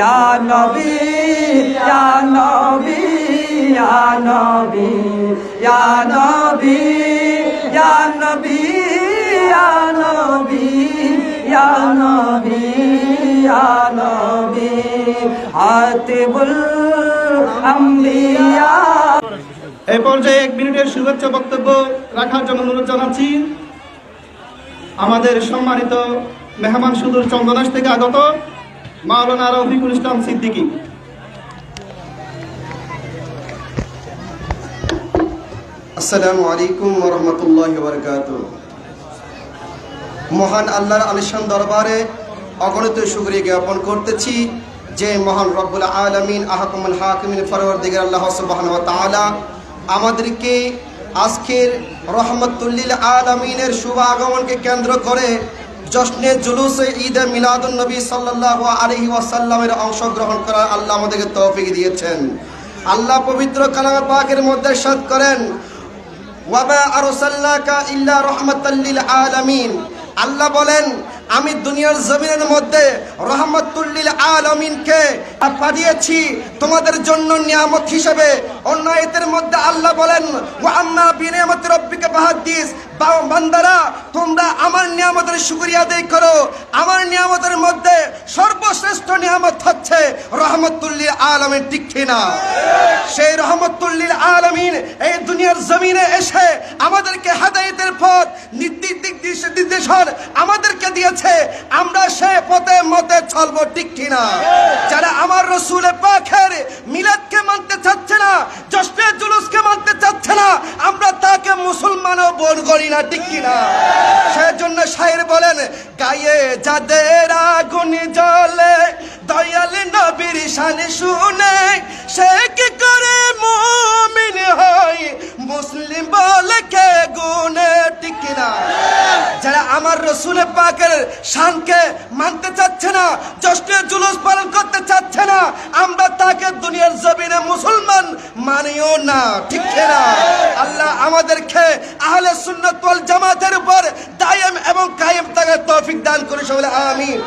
ইয়া নবী ইয়া নবী ইয়া নবী ইয়া নবী ইয়া নবী ইয়া নবী ইয়া নবী ইয়া নবী হাতিবুল আম্বিয়া এই পর্যায়ে এক মিনিটের শুভেচ্ছা বক্তব্য রাখার জন্য অনুরোধ জানাচ্ছি। আমাদের সম্মানিত মেহমান সুদূর চন্দনাশ থেকে আগত মাওলানা রফিকুল ইসলাম সিদ্দিকী। আসসালামু আলাইকুম রহমতুল্লাহ বরকাত। মহান আল্লাহর আলিশান দরবারে অগণিত শুক্রিয়া জ্ঞাপন করতেছি যে মহান রব্বুল আলমিন আহকুমুল হাকিমিন ফরওয়ার দিগের আল্লাহ সুবাহন তাআলা আমাদেরকে আজকের রহমতুল্লিল আলমিনের শুভ আগমনকে কেন্দ্র করে জশ্নে জুলুসে ঈদে মিলাদুন নবী সাল্লাহ আলহি ওয়াসাল্লামের অংশগ্রহণ করার আল্লাহ আমাদেরকে তৌফিক দিয়েছেন। আল্লাহ পবিত্র কালাম পাকের মধ্যে সাদ করেন ওয়াবা আরসাল্লাকা ইল্লা রহমাতাল্লিল আলামিন। আল্লাহ বলেন, আমি দুনিয়ার জমিনের মধ্যে রহমতুল্লিল আলমিনকে পাঠিয়েছি। তোমাদের জন্য নিয়ামত হিসেবে অন্য আয়াতের মধ্যে আল্লাহ বলেন, ওয়া আম্মা বিনিয়ামত রব্বিকা ফাহাদ্দিস বা- বান্দারা, তোমরা আমার নিয়ামতের করো। আমার নিয়ামতের মধ্যে সর্বশ্রেষ্ঠ নিয়ামত হচ্ছে রহমতুল্লিল কিনা সেই রহমতুল্লিল আলমিন এই দুনিয়ার জমিনে এসে আমাদেরকে হেদায়েতের পথ, নির্দেশ নির্দেশন আমাদেরকে দিয়েছে। আমরা সে পথে মতে চলবো, ঠিক যারা আমার রসুলে মুসলমানও করি না, ঠিক কিনা? সেজন্য শায়ের বলেন, গায়ে যাদের আগুন জ্বলে, দয়াল নবীর শানে শুনে, সে কি করে মুমিন হয়? মুসলিম বলে কে গুনে ঠিক কিনা? যারা আমার রসুলের পাকের শানকে মানতে চাচ্ছে না জশ্নে জুলুস পালন করতে চাচ্ছে না, আমরা তাকে দুনিয়ার জমিনে মুসলমান মানিও না, ঠিক না আল্লাহ আমাদেরকে আহলে সুন্নত জামাতের উপর দায়েম এবং কায়েম তাকে তৌফিক দান করে সকলে আমিন।